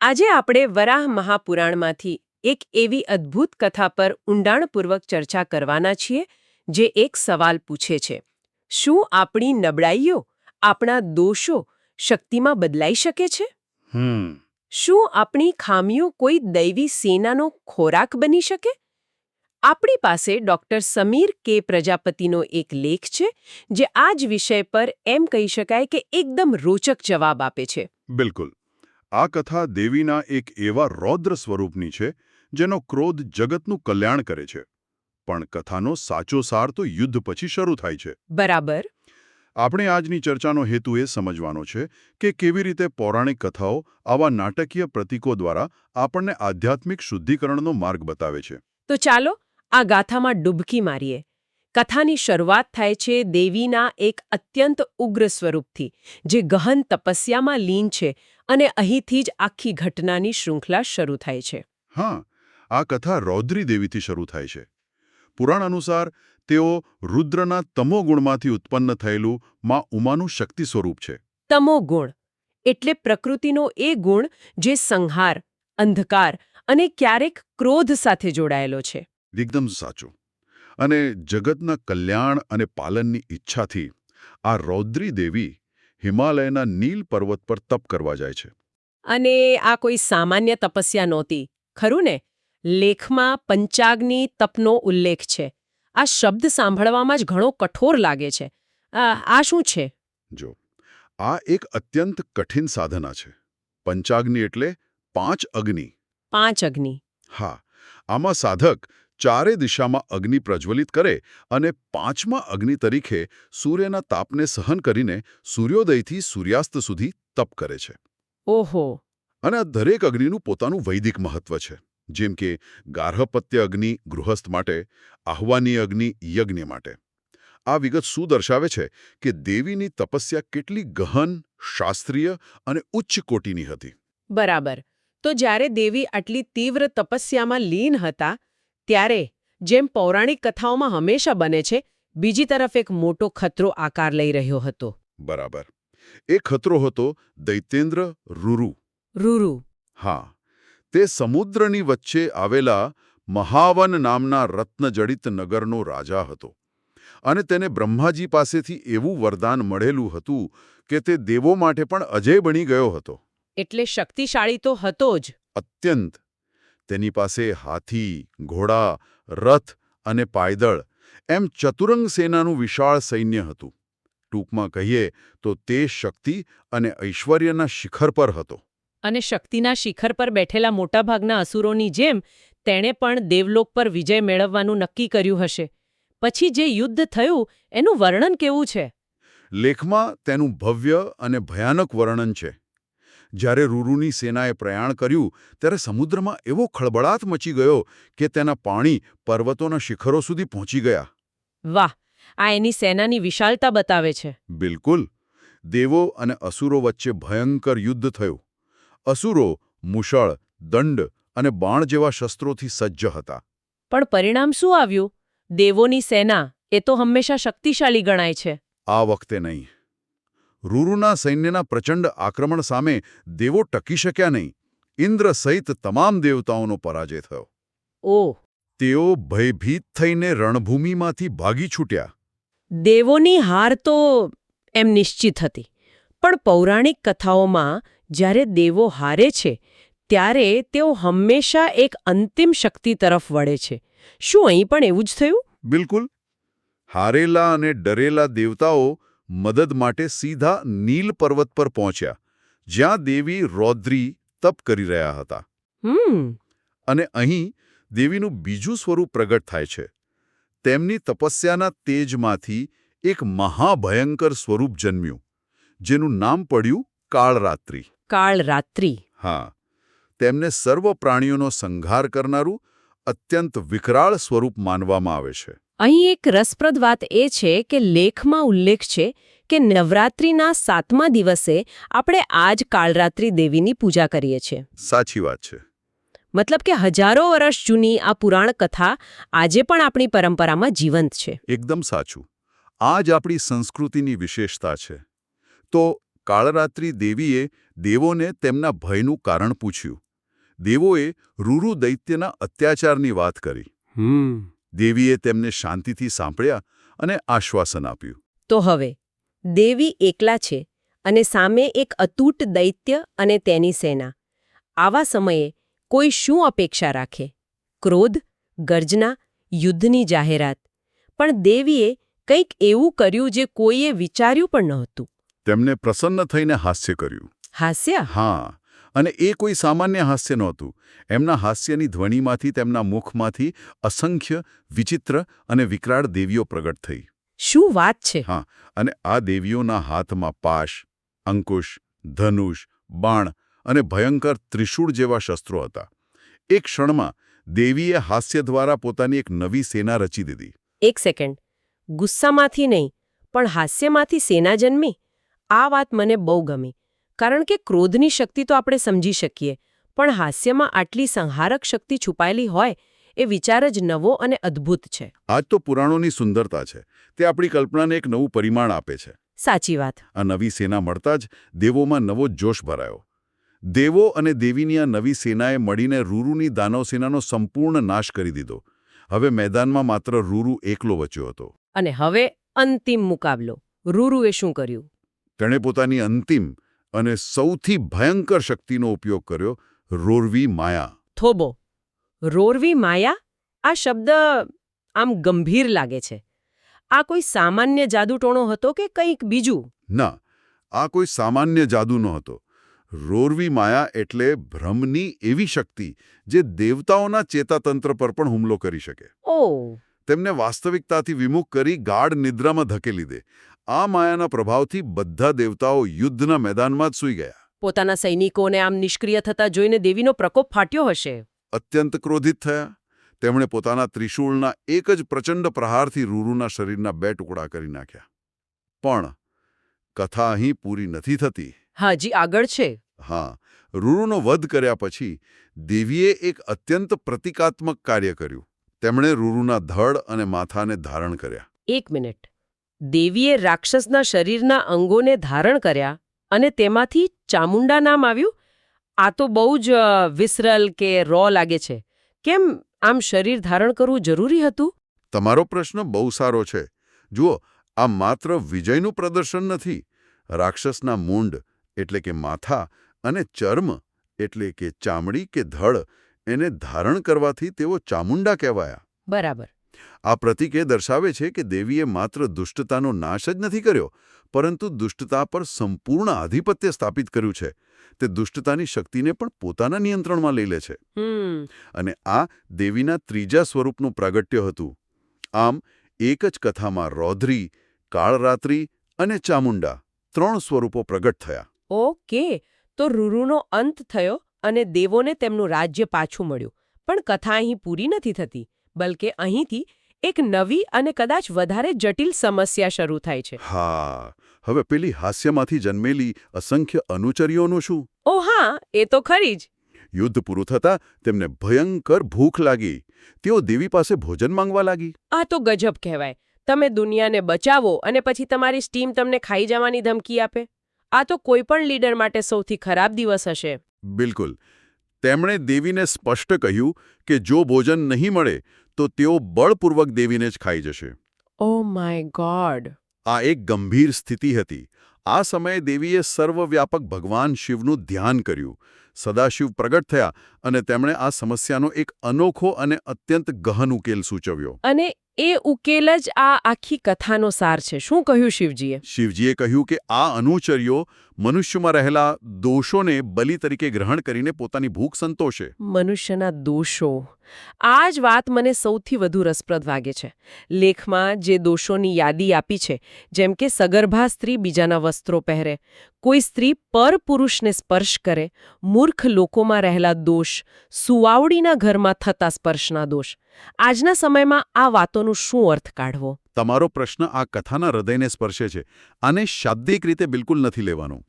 આજે આપણે વરાહ મહાપુરાણમાંથી એક એવી અદ્ભુત કથા પર ઊંડાણપૂર્વક ચર્ચા કરવાના છીએ જે એક સવાલ પૂછે છે. શું આપણી નબળાઈઓ આપણા દોષો શક્તિમાં બદલાઈ શકે છે? શું આપણી ખામીઓ કોઈ દૈવી સેનાનો ખોરાક બની શકે? આપણી પાસે ડોક્ટર સમીર કે પ્રજાપતિનો એક લેખ છે જે આ જ વિષય પર એમ કહી શકાય કે એકદમ રોચક જવાબ આપે છે. બિલકુલ. આ કથા દેવીના એક એવા રૌદ્ર સ્વરૂપની છે જેનો ક્રોધ જગતનું કલ્યાણ કરે છે. પણ કથાનો સાચો સાર તો યુદ્ધ પછી શરૂ થાય છે. બરાબર. આપણે આજની ચર્ચાનો હેતુ એ સમજવાનો છે કે કેવી રીતે પૌરાણિક કથાઓ આવા નાટકીય પ્રતીકો દ્વારા આપણને આધ્યાત્મિક શુદ્ધિકરણનો માર્ગ બતાવે છે. તો ચાલો આ ગાથામાં ડૂબકી મારીએ. કથાની શરૂઆત થાય છે દેવીના એક અત્યંત ઉગ્ર સ્વરૂપથી જે ગહન તપસ્યામાં લીન છે અને અહીંથી જ આખી ઘટનાની શૃંખલા શરૂ થાય છે. હા આ કથા રૌદ્રી દેવીથી શરૂ થાય છે. પુરાણ અનુસાર તેઓ રુદ્રના તમો ગુણમાંથી ઉત્પન્ન થયેલું માં ઉમાનું શક્તિ સ્વરૂપ છે. તમો ગુણ એટલે પ્રકૃતિનો એ ગુણ જે સંહાર અંધકાર અને ક્યારેક ક્રોધ સાથે જોડાયેલો છે. એકદમ સાચું. અને જગતના કલ્યાણ અને પાલનની ઈચ્છાથી આ રૌદ્રી દેવી હિમાલયના નીલ પર્વત પર તપ કરવા જાય છે. અને આ કોઈ સામાન્ય તપસ્યા નહોતી ખરું ને? લેખમાં પંચાગ્નિ તપનો ઉલ્લેખ છે. આ શબ્દ સાંભળવામાં જ ઘણો કઠોર લાગે છે. આ આ શું છે? જો આ એક અત્યંત કઠિન સાધના છે. પંચાગ્નિ એટલે પાંચ અગ્નિ. પાંચ અગ્નિ. હા આમાં સાધક ચારે દિશામાં અગ્નિ પ્રજ્વલિત કરે અને પાંચમા અગ્નિ તરીકે સૂર્યના તાપને સહન કરીને સૂર્યોદયથી સૂર્યાસ્ત સુધી તપ કરે છે. ઓહો. અને આ દરેક અગ્નિનું પોતાનું વૈદિક મહત્વ છે. જેમ કે ગાર્હપત્ય અગ્નિ ગૃહસ્થ માટે આહ્વાની અગ્નિ યજ્ઞ માટે. આ વિગત શું દર્શાવે છે કે દેવીની તપસ્યા કેટલી ગહન શાસ્ત્રીય અને ઉચ્ચ કોટીની હતી? બરાબર. તો જ્યારે દેવી આટલી તીવ્ર તપસ્યામાં લીન હતા ત્યારે જેમ પૌરાણિક કથાઓમાં હંમેશા બને છે બીજી તરફ એક મોટો ખતરો આકાર લઈ રહ્યો હતો. બરાબર. એ ખતરો હતો દૈતેન્દ્ર રૂરુ. રૂરુ. હા. તે સમુદ્રની વચ્ચે આવેલા મહાવન નામના રત્નજડિત નગરનો રાજા હતો અને તેને બ્રહ્માજી પાસેથી એવું વરદાન મળેલું હતું કે તે દેવો માટે પણ અજય બની ગયો હતો. એટલે શક્તિશાળી તો હતો જ. અત્યંત. તેની પાસે હાથી ઘોડા રથ અને પાયદળ એમ ચતુરંગ સેનાનું વિશાળ સૈન્ય હતું. ટૂંકમાં કહીએ તો તે શક્તિ અને ઐશ્વર્યના શિખર પર હતો. અને શક્તિના શિખર પર બેઠેલા મોટાભાગના અસુરોની જેમ તેણે પણ દેવલોક પર વિજય મેળવવાનું નક્કી કર્યું હશે. પછી જે યુદ્ધ થયું એનું વર્ણન કેવું છે? લેખમાં તેનું ભવ્ય અને ભયાનક વર્ણન છે. જ્યારે રૂરુની સેનાએ પ્રયાણ કર્યું ત્યારે સમુદ્રમાં એવો ખળબળાટ મચી ગયો કે તેના પાણી પર્વતોના શિખરો સુધી પહોંચી ગયા. વાહ! આ એની સેનાની વિશાળતા બતાવે છે. બિલકુલ. દેવો અને અસુરો વચ્ચે ભયંકર યુદ્ધ થયું. અસુરો મુશળ દંડ અને બાણ જેવા શસ્ત્રોથી સજ્જ હતા. પણ પરિણામ શું આવ્યું? દેવોની સેના એ તો હંમેશા શક્તિશાળી ગણાય છે. આ વખતે નહીં. રૂરુના સૈન્યના પ્રચંડ આક્રમણ સામે દેવો ટકી શક્યા નહીં. ઇન્દ્ર સહિત તમામ દેવતાઓનો પરાજય થયો. ઓહ તેઓ ભયભીત થઈને રણભૂમિમાંથી ભાગી છૂટ્યા. દેવોની હાર તો એમ નિશ્ચિત હતી. પણ પૌરાણિક કથાઓમાં જ્યારે દેવો હારે છે ત્યારે તેઓ હંમેશા એક અંતિમ શક્તિ તરફ વળે છે. શું અહીં પણ એવું જ થયું? બિલકુલ. હારેલા અને ડરેલા દેવતાઓ મદદ માટે સીધા નીલ પર્વત પર પહોંચ્યા જ્યાં દેવી રૌદ્રી તપ કરી રહ્યા હતા. હમ. અને અહીં દેવીનું બીજું સ્વરૂપ પ્રગટ થાય છે. તેમની તપસ્યાના તેજમાંથી એક મહાભયંકર સ્વરૂપ જન્મ્યું જેનું નામ પડ્યું કાળરાત્રિ. કાળરાત્રિ. હા તેમને સર્વ પ્રાણીઓનો સંહાર કરનારું અત્યંત વિકરાળ સ્વરૂપ માનવામાં આવે છે. અહીં એક રસપ્રદ વાત એ છે કે લેખમાં ઉલ્લેખ છે કે નવરાત્રિના સાતમા દિવસે આપણે આજ કાળરાત્રિ દેવીની પૂજા કરીએ છીએ. સાચી વાત છે. મતલબ કે હજારો વર્ષ જૂની આ પુરાણ કથા આજે પણ આપણી પરંપરામાં જીવંત છે. એકદમ સાચું. આ જ આપણી સંસ્કૃતિની વિશેષતા છે. તો કાળરાત્રિ દેવીએ દેવોને તેમના ભયનું કારણ પૂછ્યું. દેવોએ રૂરુ દૈત્યના અત્યાચારની વાત કરી. હમ. દેવીએ તેમને શાંતિથી સાંભળ્યા અને આશ્વાસન આપ્યું. તો હવે દેવી એકલા છે અને સામે એક અતૂટ દૈત્ય અને તેની સેના. આવા સમયે કોઈ શું અપેક્ષા રાખે? ક્રોધ ગર્જના યુદ્ધની જાહેરાત. પણ દેવીએ કંઈક એવું કર્યું જે કોઈએ વિચાર્યું પણ નહોતું. તેમને પ્રસન્ન થઈને હાસ્ય કર્યું. હાસ્ય? હા. અને એ કોઈ સામાન્ય હાસ્ય નહોતું. એમના હાસ્યની ધ્વનિમાંથી તેમના મુખમાંથી અસંખ્ય વિચિત્ર અને વિકરાળ દેવીઓ પ્રગટ થઈ. શું વાત છે? હા અને આ દેવીઓના હાથમાં પાશ અંકુશ ધનુષ બાણ અને ભયંકર ત્રિશૂળ જેવા શસ્ત્રો હતા. એક ક્ષણમાં દેવીએ હાસ્ય દ્વારા પોતાની એક નવી સેના રચી દીધી. એક સેકન્ડ. ગુસ્સામાંથી નહીં પણ હાસ્યમાંથી સેના જન્મી? આ વાત મને બહુ ગમી. કારણ કે ક્રોધની શક્તિ તો આપણે સમજી શકીએ પણ હાસ્યમાં આટલી સંહારક શક્તિ છુપાયેલી હોય એ વિચાર જ નવો અને અદ્ભુત છે. આજ તો પુરાણોની સુંદરતા છે. તે આપણી કલ્પનાને એક નવું પરિમાણ આપે છે. સાચી વાત. આ નવી સેના મળતા જ દેવોમાં નવો જોશ ભરાયો. દેવો અને દેવીની આ નવી સેનાએ મળીને રૂરુની દાનવ સેનાનો સંપૂર્ણ નાશ કરી દીધો. હવે મેદાનમાં માત્ર રૂરુ એકલો બચ્યો હતો. અને હવે અંતિમ મુકાબલો. રૂરુએ શું કર્યું? તેણે પોતાની અંતિમ અને સૌથી ભયંકર શક્તિનો ઉપયોગ કર્યો રોરવી માયા. થોબો રોરવી માયા? આ શબ્દ આમ ગંભીર લાગે છે. આ કોઈ સામાન્ય જાદુટોણો હતો કે કંઈક બીજું? ના આ કોઈ સામાન્ય જાદુ નહોતો. રોરવી માયા એટલે ભ્રમની એવી શક્તિ જે દેવતાઓના ચેતાતંત્ર પર પણ હુમલો કરી શકે. ઓ. તેમને વાસ્તવિકતાથી વિમુખ કરી ગાઢ નિદ્રામાં ધકેલી દે. આ માયાના પ્રભાવથી બધા દેવતાઓ યુદ્ધના મેદાનમાં જ સૂઈ ગયા. પોતાના સૈનિકોને આમ નિષ્ક્રિય થતા જોઈને દેવીનો પ્રકોપ ફાટ્યો હશે. અત્યંત ક્રોધિત થયા. તેમણે પોતાના ત્રિશૂળના એક જ પ્રચંડ પ્રહારથી રૂરુના શરીરના બે ટુકડા કરી નાખ્યા. પણ કથા અહીં પૂરી નથી થતી. હાજી આગળ છે. હા રૂરુનો વધ કર્યા પછી દેવીએ એક અત્યંત પ્રતિકાત્મક કાર્ય કર્યું. તેમણે રૂરુના ધડ અને માથાને ધારણ કર્યા. એક મિનિટ. દેવીએ રાક્ષસના શરીરના અંગોને ધારણ કર્યા અને તેમાંથી ચામુંડા નામ આવ્યું. આ તો બહુ જ વિસરલ કે રો લાગે છે. કેમ આમ શરીર ધારણ કરવું જરૂરી હતું? તમારો પ્રશ્ન બહુ સારો છે. જુઓ આ માત્ર વિજયનું પ્રદર્શન નથી. રાક્ષસના મૂંડ એટલે કે માથા અને ચર્મ એટલે કે ચામડી કે ધડ એને ધારણ કરવાથી તેઓ ચામુંડા કહેવાયા. બરાબર. આ પ્રતીક એ દર્શાવે છે કે દેવીએ માત્ર દુષ્ટતાનો નાશ જ નથી કર્યો પરંતુ દુષ્ટતા પર સંપૂર્ણ આધિપત્ય સ્થાપિત કર્યું છે. તે દુષ્ટતાની શક્તિને પણ પોતાના નિયંત્રણમાં લઈ લે છે. અને આ દેવીના ત્રીજા સ્વરૂપનું પ્રાગટ્ય હતું. આમ એક જ કથામાં રૌદ્રી કાળરાત્રિ અને ચામુંડા ત્રણ સ્વરૂપો પ્રગટ થયા. ઓકે તો રૂરુનો અંત થયો અને દેવોને તેમનું રાજ્ય પાછું મળ્યું. પણ કથા અહીં પૂરી નથી થતી. બલકે અહીંથી એક નવી અને કદાચ વધારે જટિલ સમસ્યા શરૂ થાય છે. હા હવે પેલી હાસ્યમાંથી જન્મેલી અસંખ્ય અનુચરીઓનું શું? ઓ હા એ તો ખરી જ. યુદ્ધ પૂરું થતાં તેમને ભયંકર ભૂખ લાગી. તેઓ દેવી પાસે ભોજન માંગવા લાગી. આ તો ગજબ કહેવાય. તમે દુનિયાને બચાવો અને પછી તમારી સ્ટીમ તમને ખાઈ જવાની ધમકી આપે. આ તો કોઈ પણ લીડર માટે સૌથી ખરાબ દિવસ હશે. બિલકુલ. તેમણે દેવીને સ્પષ્ટ કહ્યું કે જો ભોજન નહીં મળે તો તેઓ બળપૂર્વક દેવીને જ ખાઈ જશે. ઓ માય ગોડ આ એક ગંભીર સ્થિતિ હતી. આ સમયે દેવીએ સર્વવ્યાપક ભગવાન શિવનું ધ્યાન કર્યું. સદાશિવ પ્રગટ થયા અને તેમણે આ સમસ્યાનો એક અનોખો અને અત્યંત ગહન ઉકેલ સૂચવ્યો. અને એ ઉકેલ જ આ આખી કથાનો સાર છે. શું કહ્યું શિવજીએ? શિવજીએ કહ્યું કે આ અનુચર્યો મનુષ્યમાં રહેલા દોષોને બલિ તરીકે ગ્રહણ કરીને પોતાની ભૂખ સંતોષે. મનુષ્યના દોષો. આ જ વાત મને સૌથી વધુ રસપ્રદ વાગે છે. લેખમાં જે દોષોની યાદી આપી છે જેમ કે સગર્ભા સ્ત્રી બીજાના વસ્ત્રો પહેરે કોઈ સ્ત્રી પર પુરુષને સ્પર્શ કરે મૂર્ખ લોકોમાં રહેલા દોષ સુવાવડીના ઘરમાં થતા સ્પર્શના દોષ. આજના સમયમાં આ વાતોનું શું અર્થ કાઢવો? તમારો પ્રશ્ન આ કથાના હૃદયને સ્પર્શે છે આને શાબ્દિક રીતે બિલકુલ નથી લેવાનો.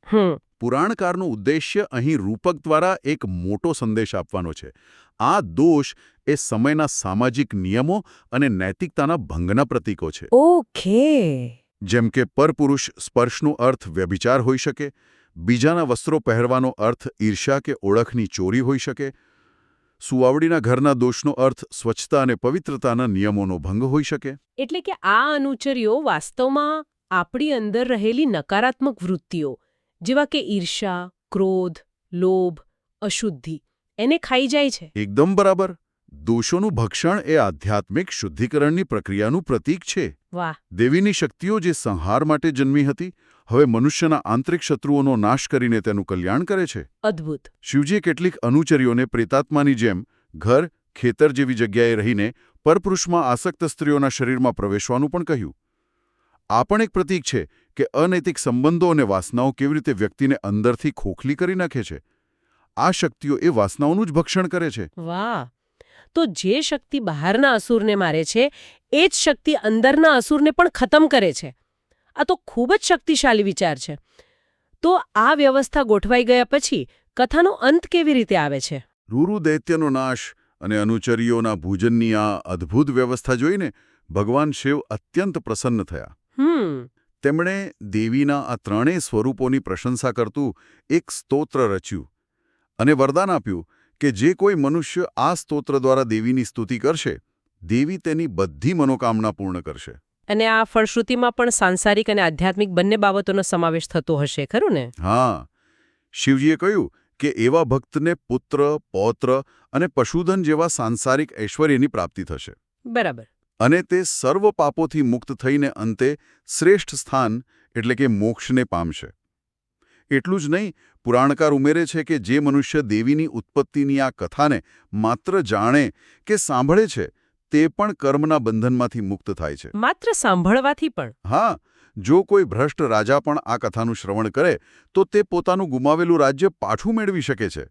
પુરાણકારનું ઉદ્દેશ્ય અહીં રૂપક દ્વારા એક મોટો સંદેશ આપવાનો છે. આ દોષ એ સમયના સામાજિક નિયમો અને નૈતિકતાના ભંગના પ્રતીકો છે. ઓકે. જેમ કે પરપુરુષ સ્પર્શનો અર્થ વ્યભિચાર હોઈ શકે બીજાના વસ્ત્રો પહેરવાનો અર્થ ઈર્ષ્યા કે ઓળખની ચોરી હોઈ શકે સુવાવડીના ઘરના દોષનો અર્થ સ્વચ્છતા અને પવિત્રતાના નિયમોનો ભંગ હોઈ શકે. એટલે કે આ અનુચરીઓ વાસ્તવમાં આપણી અંદર રહેલી નકારાત્મક વૃત્તિઓ જેવા કે ઈર્ષા ક્રોધ લોભ અશુદ્ધિ એને ખાઈ જાય છે. એકદમ બરાબર. દોષોનું ભક્ષણ એ આધ્યાત્મિક શુદ્ધિકરણની પ્રક્રિયાનું પ્રતીક છે. વાહ. દેવીની શક્તિઓ જે સંહાર માટે જન્મી હતી હવે મનુષ્યના આંતરિક શત્રુઓનો નાશ કરીને તેનું કલ્યાણ કરે છે. અદ્ભુત. શિવજીએ કેટલીક અનુચરીઓને પ્રેતાત્માની જેમ ઘર ખેતર જેવી જગ્યાએ રહીને પરપુરુષમાં આસક્ત સ્ત્રીઓના શરીરમાં પ્રવેશવાનું પણ કહ્યું. આ પણ એક પ્રતીક છે કે અનૈતિક સંબંધો અને વાસનાઓ કેવી રીતે વ્યક્તિને અંદરથી ખોખલી કરી નાખે છે. આ શક્તિઓ એ વાસનાઓનું જ ભક્ષણ કરે છે. વાહ! તો જે શક્તિ બહારના અસુરને મારે છે એ જ શક્તિ અંદરના અસુરને પણ ખતમ કરે છે. આ તો ખૂબ જ શક્તિશાળી વિચાર છે. તો આ વ્યવસ્થા ગોઠવાઈ ગયા પછી કથાનો અંત કેવી રીતે આવે છે? રૂરુ દૈત્યનો નાશ અને અનુચરીઓના ભોજનની આ અદ્ભુત વ્યવસ્થા જોઈને ભગવાન શિવ અત્યંત પ્રસન્ન થયા. તેમણે દેવીના આ ત્રણેય સ્વરૂપોની પ્રશંસા કરતું એક સ્તોત્ર રચ્યું અને વરદાન આપ્યું કે જે કોઈ મનુષ્ય આ સ્તોત્ર દ્વારા દેવીની સ્તુતિ કરશે દેવી તેની બધી મનોકામના પૂર્ણ કરશે. અને આ ફળશ્રુતિમાં પણ સાંસારિક અને આધ્યાત્મિક બંને બાબતોનો સમાવેશ થતો હશે ખરું ને? હા. શિવજીએ કહ્યું કે એવા ભક્તને પુત્ર પૌત્ર અને પશુધન જેવા સાંસારિક ઐશ્વર્યની પ્રાપ્તિ થશે. બરાબર. અને તે સર્વ પાપોથી મુક્ત થઈને અંતે શ્રેષ્ઠ સ્થાન એટલે કે મોક્ષને પામશે. એટલું જ નહીં પુરાણકાર ઉમેરે છે કે જે મનુષ્ય દેવીની ઉત્પત્તિની આ કથાને માત્ર જાણે કે સાંભળે છે તે પણ કર્મના બંધનમાંથી મુક્ત થાય છે. માત્ર સાંભળવાથી પણ. હા જો કોઈ ભ્રષ્ટ રાજા પણ આ કથાનું શ્રવણ કરે તો તે પોતાનું ગુમાવેલું રાજ્ય પાછું મેળવી શકે છે.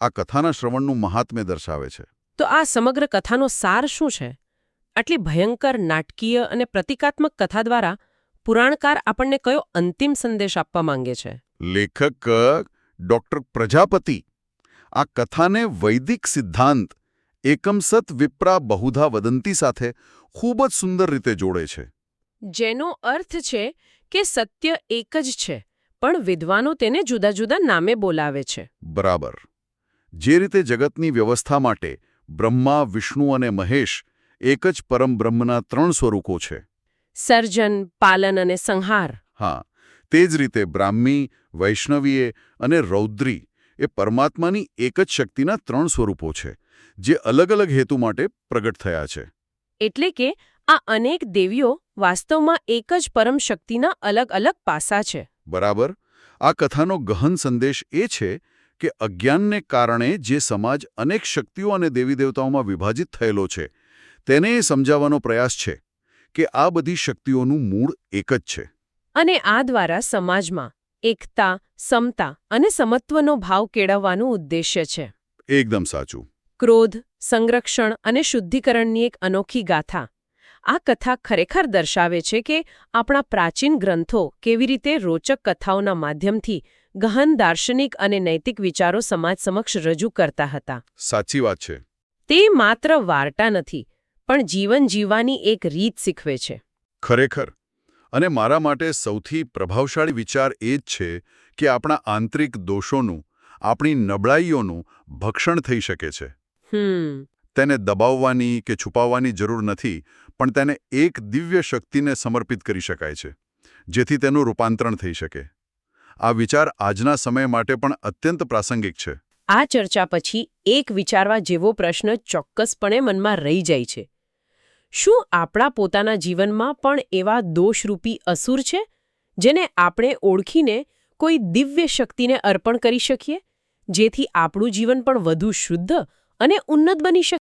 આ કથાના શ્રવણનું મહાત્મ્ય દર્શાવે છે. તો આ સમગ્ર કથાનો સાર શું છે? આટલી ભયંકર નાટકીય અને પ્રતિકાત્મક કથા દ્વારા પુરાણકાર આપણને કયો અંતિમ સંદેશ આપવા માંગે છે? લેખક ડોક્ટર પ્રજાપતિ. આ કથાને વૈદિક સિદ્ધાંત એકમ સત વિપ્રા બહુધા વદંતી સાથે ખૂબ જ સુંદર રીતે જોડે છે. જેનો અર્થ છે કે સત્ય એક જ છે પણ વિદ્વાનો તેને જુદા જુદા નામે બોલાવે છે. બરાબર. જે રીતે જગતની વ્યવસ્થા માટે બ્રહ્મા વિષ્ણુ અને મહેશ એક જ પરમ બ્રહ્મના ત્રણ સ્વરૂપો છે. સર્જન પાલન અને સંહાર. હા તે જ રીતે બ્રાહ્મી વૈષ્ણવીએ અને રૌદ્રી એ પરમાત્માની એક જ શક્તિના ત્રણ સ્વરૂપો છે. જે અલગ અલગ હેતુ માટે પ્રગટ થયા છે. એટલે કે આ અનેક દેવીઓ વાસ્તવમાં એક જ પરમ શક્તિના અલગ અલગ પાસા છે. બરાબર? આ કથાનો ગહન સંદેશ એ છે કે અજ્ઞાનને કારણે જે સમાજ અનેક શક્તિઓ અને દેવી દેવતાઓમાં વિભાજિત થયેલો છે તેને એ સમજાવવાનો પ્રયાસ છે કે આ બધી શક્તિઓનું મૂળ એક જ છે. અને આ દ્વારા સમાજમાં એકતા સમતા અને સમત્વનો ભાવ કેળવવાનું ઉદ્દેશ્ય છે. એકદમ સાચું. ક્રોધ સંરક્ષણ અને શુદ્ધિકરણની એક અનોખી ગાથા. આ કથા ખરેખર દર્શાવે છે કે આપણા પ્રાચીન ગ્રંથો કેવી રીતે રોચક કથાઓના માધ્યમથી ગહન દાર્શનિક અને નૈતિક વિચારો સમાજ સમક્ષ રજૂ કરતા હતા. સાચી વાત છે. તે માત્ર વાર્તા નથી પણ જીવન જીવવાની એક રીત શીખવે છે. ખરેખર. અને મારા માટે સૌથી પ્રભાવશાળી વિચાર એ જ છે કે આપણા આંતરિક દોષોનું આપણી નબળાઈઓનું ભક્ષણ થઈ શકે છે. તેને દબાવવાની કે છુપાવવાની જરૂર નથી પણ તેને એક દિવ્ય શક્તિને સમર્પિત કરી શકાય છે જેથી તેનું રૂપાંતરણ થઈ શકે. આ વિચાર આજના સમય માટે પણ અત્યંત પ્રાસંગિક છે. આ ચર્ચા પછી એક વિચારવા જેવો પ્રશ્ન ચોક્કસપણે મનમાં રહી જાય છે. શું આપણા પોતાના જીવનમાં પણ એવા દોષરૂપી અસુર છે જેને આપણે ઓળખીને કોઈ દિવ્ય શક્તિને અર્પણ કરી શકીએ જેથી આપણું જીવન પણ વધુ શુદ્ધ અને ઉન્નત બની શકે